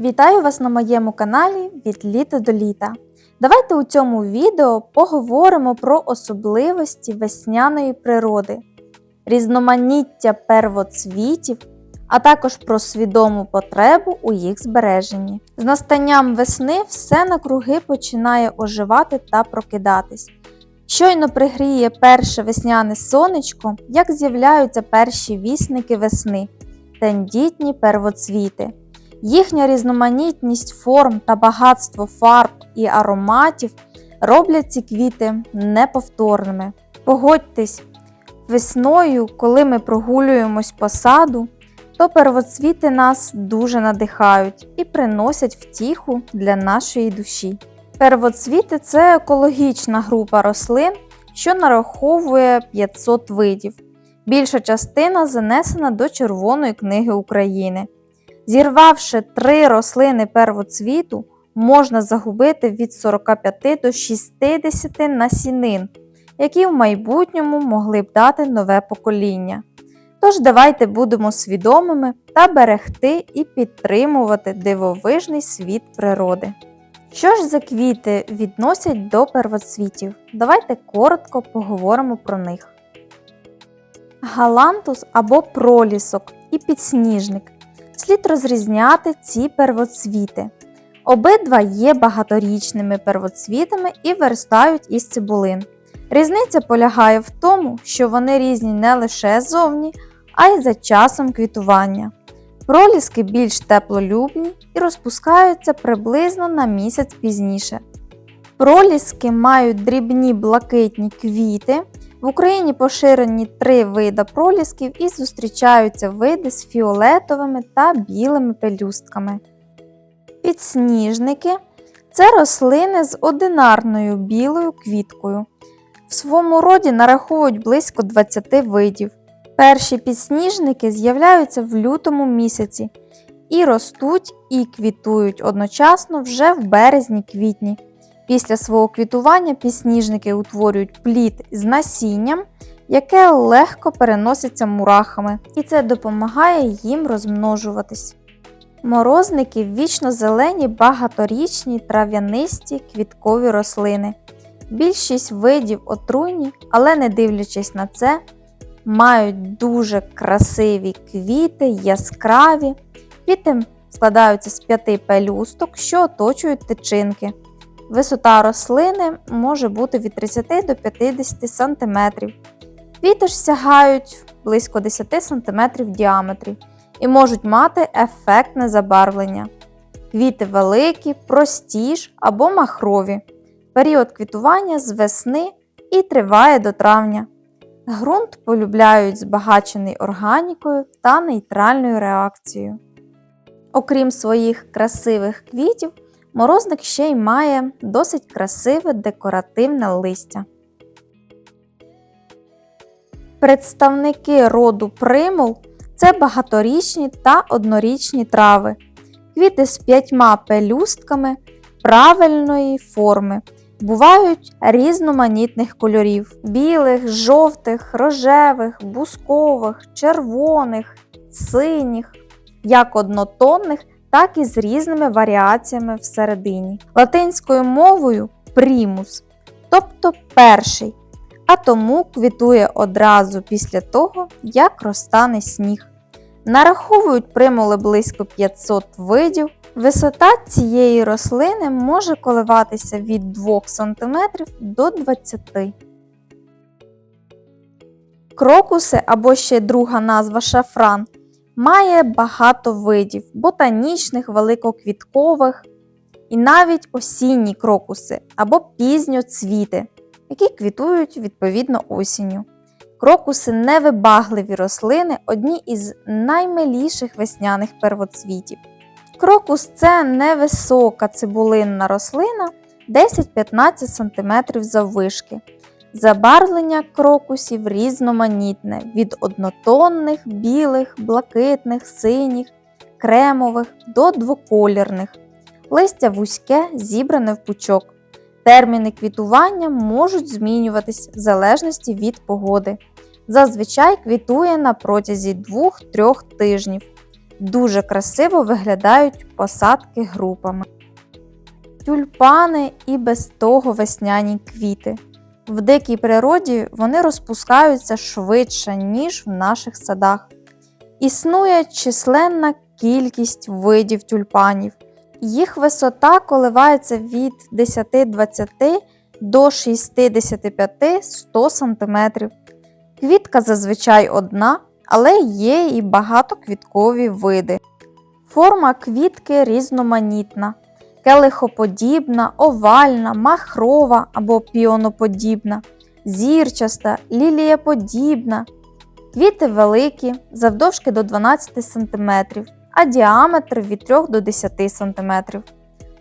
Вітаю вас на моєму каналі від літа до літа. Давайте у цьому відео поговоримо про особливості весняної природи, різноманіття первоцвітів, а також про свідому потребу у їх збереженні. З настанням весни все навкруги починає оживати та прокидатись. Щойно пригріє перше весняне сонечко, як з'являються перші вісники весни, тендітні первоцвіти. Їхня різноманітність форм та багатство фарб і ароматів роблять ці квіти неповторними. Погодьтесь, весною, коли ми прогулюємось по саду, то первоцвіти нас дуже надихають і приносять втіху для нашої душі. Первоцвіти це екологічна група рослин, що нараховує 500 видів. Більша частина занесена до Червоної книги України. Зірвавши три рослини первоцвіту, можна загубити від 45 до 60 насінин, які в майбутньому могли б дати нове покоління. Тож давайте будемо свідомими та берегти і підтримувати дивовижний світ природи. Що ж за квіти відносять до первоцвітів? Давайте коротко поговоримо про них. Галантус або пролісок і підсніжник. Слід розрізняти ці первоцвіти. Обидва є багаторічними первоцвітами і виростають із цибулин. Різниця полягає в тому, що вони різні не лише ззовні, а й за часом квітування. Проліски більш теплолюбні і розпускаються приблизно на місяць пізніше. Проліски мають дрібні блакитні квіти. В Україні поширені три види пролісків і зустрічаються види з фіолетовими та білими пелюстками. Підсніжники це рослини з одинарною білою квіткою. В своєму роді нараховують близько 20 видів. Перші підсніжники з'являються в лютому місяці і ростуть і квітують одночасно вже в березні-квітні. Після свого квітування підсніжники утворюють плід з насінням, яке легко переноситься мурахами, і це допомагає їм розмножуватись. Морозники вічно зелені багаторічні трав'янисті квіткові рослини. Більшість видів отруйні, але не дивлячись на це, мають дуже красиві квіти, яскраві. Квіти складаються з п'яти пелюсток, що оточують тичинки. Висота рослини може бути від 30 до 50 см. Квіти ж сягають близько 10 см в діаметрі і можуть мати ефектне забарвлення. Квіти великі, прості ж або махрові. Період квітування з весни і триває до травня. Грунт полюбляють збагачений органікою та нейтральною реакцією. Окрім своїх красивих квітів, морозник ще й має досить красиве декоративне листя. Представники роду примул це багаторічні та однорічні трави, квіти з п'ятьма пелюстками правильної форми. Бувають різноманітних кольорів: білих, жовтих, рожевих, бускових, червоних, синіх, як однотонних, так і з різними варіаціями всередині. Латинською мовою примус, тобто перший, а тому квітує одразу після того, як розтане сніг. Нараховують примули близько 500 видів. Висота цієї рослини може коливатися від 2 см до 20 см. Крокуси або ще друга назва шафран має багато видів ботанічних, великоквіткових і навіть осінні крокуси або пізньоцвіти, які квітують відповідно осінню. Крокуси невибагливі рослини одні із наймиліших весняних первоцвітів. Крокус це невисока цибулинна рослина 10-15 см заввишки. Забарвлення крокусів різноманітне від однотонних, білих, блакитних, синіх, кремових до двоколірних. Листя вузьке зібране в пучок. Терміни квітування можуть змінюватись в залежності від погоди. Зазвичай квітує на протязі 2-3 тижнів. Дуже красиво виглядають посадки групами. Тюльпани і без того весняні квіти. В дикій природі вони розпускаються швидше, ніж в наших садах. Існує численна кількість видів тюльпанів. Їх висота коливається від 10-20 до 65-100 см. Квітка зазвичай одна, але є і багатоквіткові види. Форма квітки різноманітна, келихоподібна, овальна, махрова або піоноподібна, зірчаста, лілієподібна. Квіти великі, завдовжки до 12 см, а діаметр від 3 до 10 см.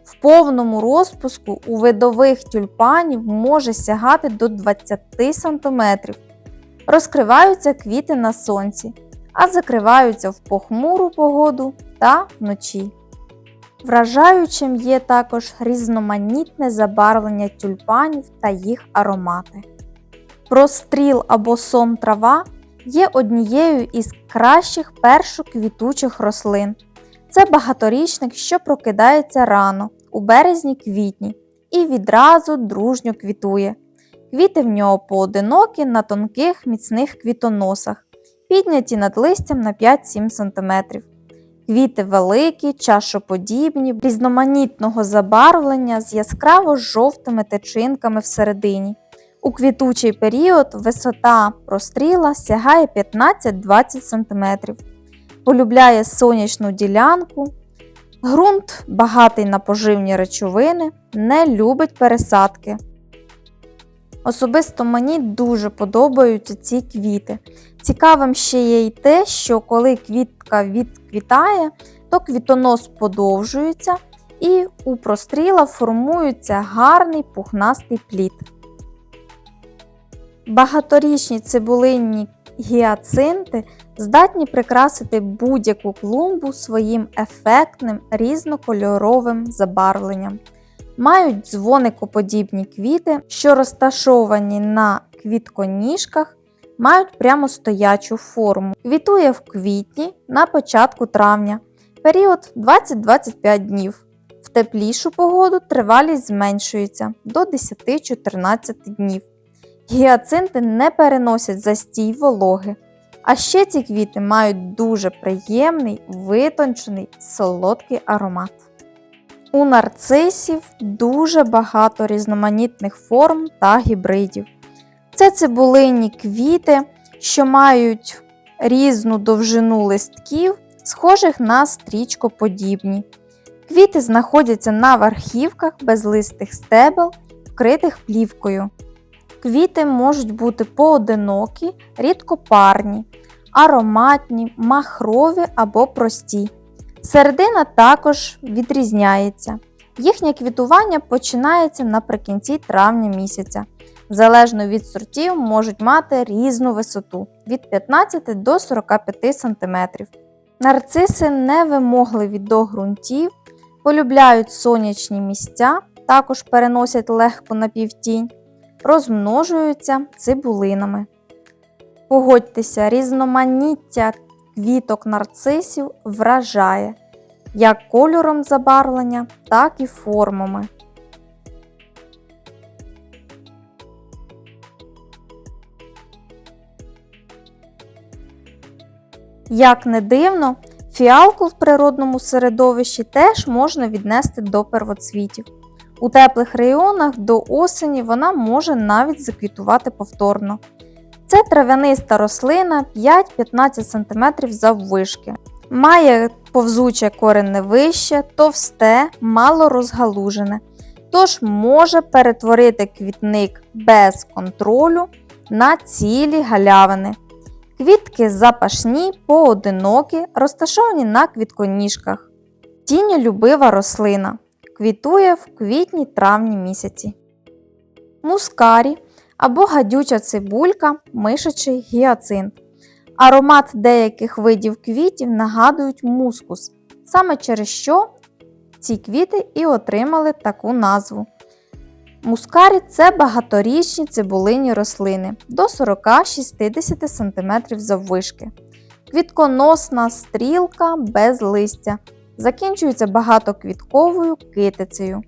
В повному розпуску у видових тюльпанів може сягати до 20 см. Розкриваються квіти на сонці, а закриваються в похмуру погоду та вночі. Вражаючим є також різноманітне забарвлення тюльпанів та їх аромати. Простріл або сом трава є однією із кращих першоквітучих рослин. Це багаторічник, що прокидається рано, у березні-квітні, і відразу дружньо квітує. Квіти в нього поодинокі на тонких міцних квітоносах, підняті над листям на 5-7 см. Квіти великі, чашоподібні, різноманітного забарвлення з яскраво жовтими течинками всередині. У квітучий період висота простріла сягає 15-20 см. Полюбляє сонячну ділянку. Ґрунт багатий на поживні речовини, не любить пересадки. Особисто мені дуже подобаються ці квіти. Цікавим ще є й те, що коли квітка відквітає, то квітонос подовжується і у простріла формується гарний пухнастий плід. Багаторічні цибулинні гіацинти здатні прикрасити будь-яку клумбу своїм ефектним різнокольоровим забарвленням. Мають дзвоникоподібні квіти, що розташовані на квітконіжках, мають прямостоячу форму. Квітує в квітні на початку травня, період 20-25 днів. В теплішу погоду тривалість зменшується до 10-14 днів. Гіацинти не переносять застій вологи. А ще ці квіти мають дуже приємний, витончений, солодкий аромат. У нарцисів дуже багато різноманітних форм та гібридів. Це цибулинні квіти, що мають різну довжину листків, схожих на стрічкоподібні. Квіти знаходяться на верхівках безлистих стебел, вкритих плівкою. Квіти можуть бути поодинокі, рідкопарні, ароматні, махрові або прості. Середина також відрізняється. Їхнє квітування починається наприкінці травня місяця. Залежно від сортів можуть мати різну висоту від 15 до 45 см. Нарциси невимогливі до ґрунтів, полюбляють сонячні місця, також переносять легко на півтінь, розмножуються цибулинами. Погодьтеся, різноманіття квіток нарцисів вражає як кольором забарвлення, так і формами. Як не дивно, фіалку в природному середовищі теж можна віднести до первоцвітів. У теплих районах до осені вона може навіть заквітувати повторно. Це трав'яниста рослина 5-15 см заввишки. Має повзуче коренне вище, товсте, мало розгалужене, тож може перетворити квітник без контролю на цілі галявини. Квітки запашні, поодинокі, розташовані на квітконіжках. Тіньолюбива рослина. Квітує в квітні-травні місяці. Мускарі або гадюча цибулька, мишачий гіацинт. Аромат деяких видів квітів нагадують мускус, саме через що ці квіти і отримали таку назву. Мускарі це багаторічні цибулині рослини до 40-60 см заввишки. квітконосна стрілка без листя. Закінчується багатоквітковою китицею.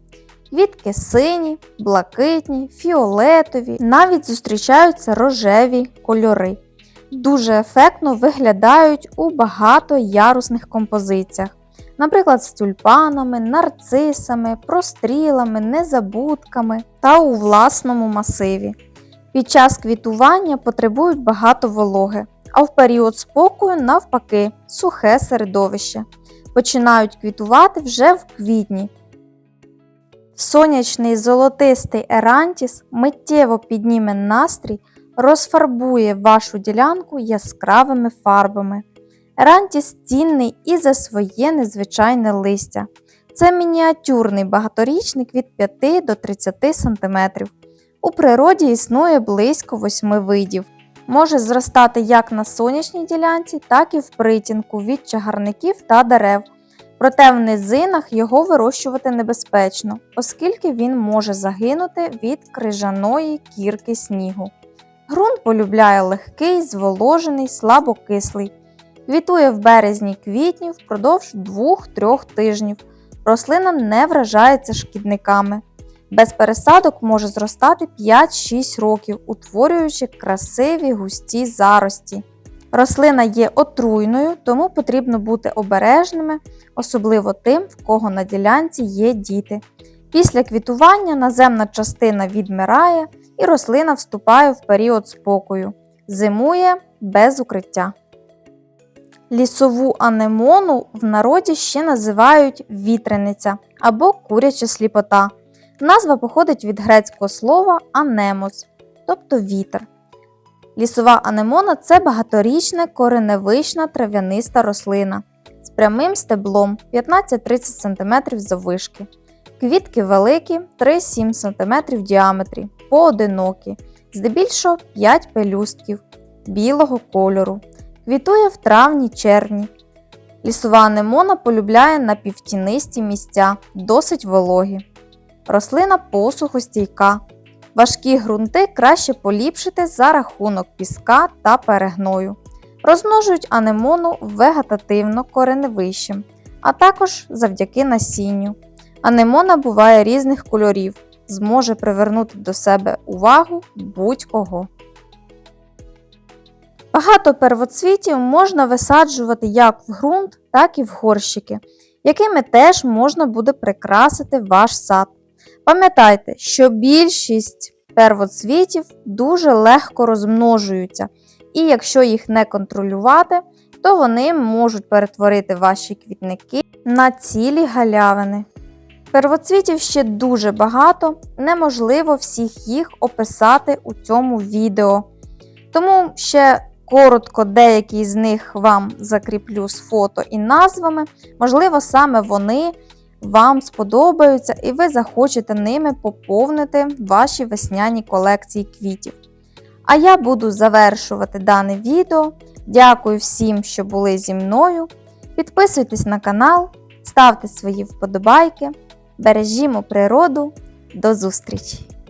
Квітки сині, блакитні, фіолетові, навіть зустрічаються рожеві кольори. Дуже ефектно виглядають у багатоярусних композиціях, наприклад, з тюльпанами, нарцисами, прострілами, незабудками та у власному масиві. Під час квітування потребують багато вологи, а в період спокою, навпаки, сухе середовище. Починають квітувати вже в квітні. Сонячний золотистий ерантіс миттєво підніме настрій, розфарбує вашу ділянку яскравими фарбами. Ерантіс цінний і за своє незвичайне листя. Це мініатюрний багаторічник від 5 до 30 см. У природі існує близько 8 видів. Може зростати як на сонячній ділянці, так і в притінку від чагарників та дерев. Проте в низинах його вирощувати небезпечно, оскільки він може загинути від крижаної кірки снігу. Ґрунт полюбляє легкий, зволожений, слабокислий. Квітує в березні-квітні впродовж 2-3 тижнів. Рослина не вражається шкідниками. Без пересадок може зростати 5-6 років, утворюючи красиві густі зарості. Рослина є отруйною, тому потрібно бути обережними, особливо тим, в кого на ділянці є діти. Після квітування наземна частина відмирає і рослина вступає в період спокою, зимує без укриття. Лісову анемону в народі ще називають вітрениця або куряча сліпота. Назва походить від грецького слова анемос, тобто вітер. Лісова анемона це багаторічна кореневична трав'яниста рослина з прямим стеблом 15-30 см заввишки. Квітки великі 3-7 см в діаметрі, поодинокі, здебільшого 5 пелюстків білого кольору. Квітує в травні-червні. Лісова анемона полюбляє напівтінисті місця, досить вологі. Рослина посухостійка. Важкі ґрунти краще поліпшити за рахунок піска та перегною. Розмножують анемону вегетативно кореневищем, а також завдяки насінню. Анемона буває різних кольорів, зможе привернути до себе увагу будь-кого. Багато первоцвітів можна висаджувати як в ґрунт, так і в горщики, якими теж можна буде прикрасити ваш сад. Пам'ятайте, що більшість первоцвітів дуже легко розмножуються, і якщо їх не контролювати, то вони можуть перетворити ваші квітники на цілі галявини. Первоцвітів ще дуже багато, неможливо всіх їх описати у цьому відео. Тому ще коротко деякі з них вам закріплю з фото і назвами, можливо, саме вони вам сподобаються і ви захочете ними поповнити ваші весняні колекції квітів. А я буду завершувати дане відео. Дякую всім, що були зі мною. Підписуйтесь на канал, ставте свої вподобайки. Бережімо природу. До зустрічі!